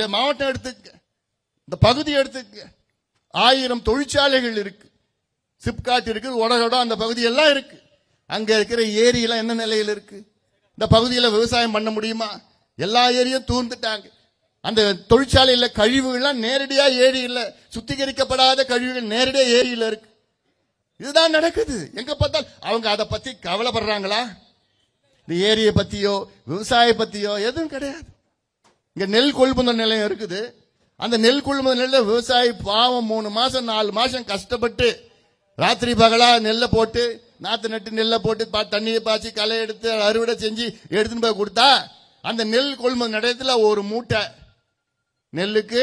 இந்த மாவட்டம் எடுத்துக்க இந்த பகுதி எடுத்துக்க ஆயிரம் தொழிற்சாலைகள் இருக்கு. சிப்காட் இருக்கு உடகோட அந்த பகுதி எல்லாம் இருக்கு. அங்க இருக்கிற ஏரி எல்லாம் என்ன நிலையில் இருக்கு? இந்த பகுதியில் விவசாயம் பண்ண முடியுமா? எல்லா ஏரியும் தூர்ந்துட்டாங்க. அந்த தொழிற்சாலையில கழிவுகள்லாம் நேரடியா ஏரியில் சுத்திகரிக்கப்படாத கழிவுகள் நேரடியா ஏரியில இருக்கு. இதுதான் நடக்குது. எங்க பார்த்தால் அவங்க அதை பத்தி கவலைப்படுறாங்களா? இந்த ஏரியை பத்தியோ விவசாய பத்தியோ எதுவும் கிடையாது. இங்க நெல் கொள்முதல் நிலையம் இருக்குது. அந்த நெல் கொள்முதல் நிலையம் விவசாயி பாவம் மூணு மாசம் நாலு மாசம் கஷ்டப்பட்டு ராத்திரி பகலா நெல்லை போட்டு நாத்து நட்டு நெல்லை போட்டு பா- தண்ணியை பாய்ச்சி களை எடுத்து அறுவடை செஞ்சு எடுத்துன்னு போய் கொடுத்தா அந்த நெல் கொள்முதல் நிலையத்தில் ஒரு மூட்டை நெல்லுக்கு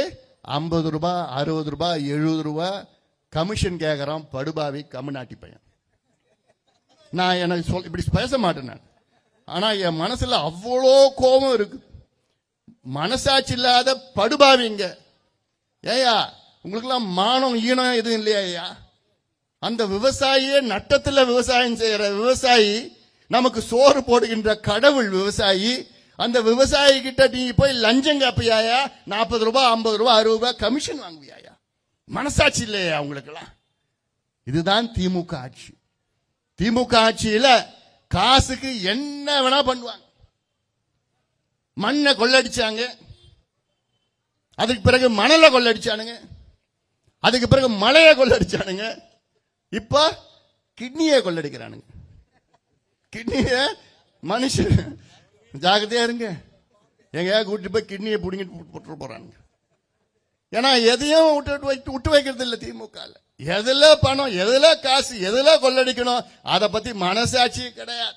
ஐம்பது ரூபாய் அறுபது ரூபாய் எழுபது ரூபாய் கமிஷன் கேட்கறான் படுபாவி கம்நாட்டி பையன். நான் எனக்கு சொல் இப்படி பேச மாட்டேன் நான். ஆனால் என் மனசில் அவ்வளோ கோபம் இருக்குது மனசாட்சி இல்லாத படுபாவிங்க ஏயா உங்களுக்கெல்லாம் மானம் ஈனம் எதுவும் இல்லையா ஐயா? அந்த விவசாயியே நட்டத்தில் விவசாயம் செய்யற விவசாயி நமக்கு சோறு போடுகின்ற கடவுள் விவசாயி அந்த விவசாயி கிட்ட நீ போய் லஞ்சம் கேப்பியாயா நாற்பது ரூபாய் ஐம்பது ரூபாய் அறுபது ரூபாய் கமிஷன் வாங்குவியாயா மனசாட்சி இல்லையா உங்களுக்கெல்லாம்? இதுதான் திமுக ஆட்சி. திமுக ஆட்சியில காசுக்கு என்ன வேணா பண்ணுவாங்க. மண்ணை கொள்ளடிச்சாங்க. அதுக்கு பிறகு மணலை கொள்ளடிச்சானுங்க. அதுக்கு பிறகு மலையை கொள்ளடிச்சானுங்க. இப்ப கிட்னியை கொள்ளடிக்கிறானுங்க. கிட்னிய மனுஷன் ஜாகிரதையா இருங்க. எங்கேயா கூட்டிட்டு போய் கிட்னியை பிடிங்கிட்டு போட்டு போறானுங்க. ஏன்னா எதையும் விட்டு வைத்து விட்டு வைக்கிறது இல்லை திமுக எதுல பணம் எதுல காசு எதுல கொள்ளடிக்கணும் அதை பத்தி மனசாட்சி கிடையாது.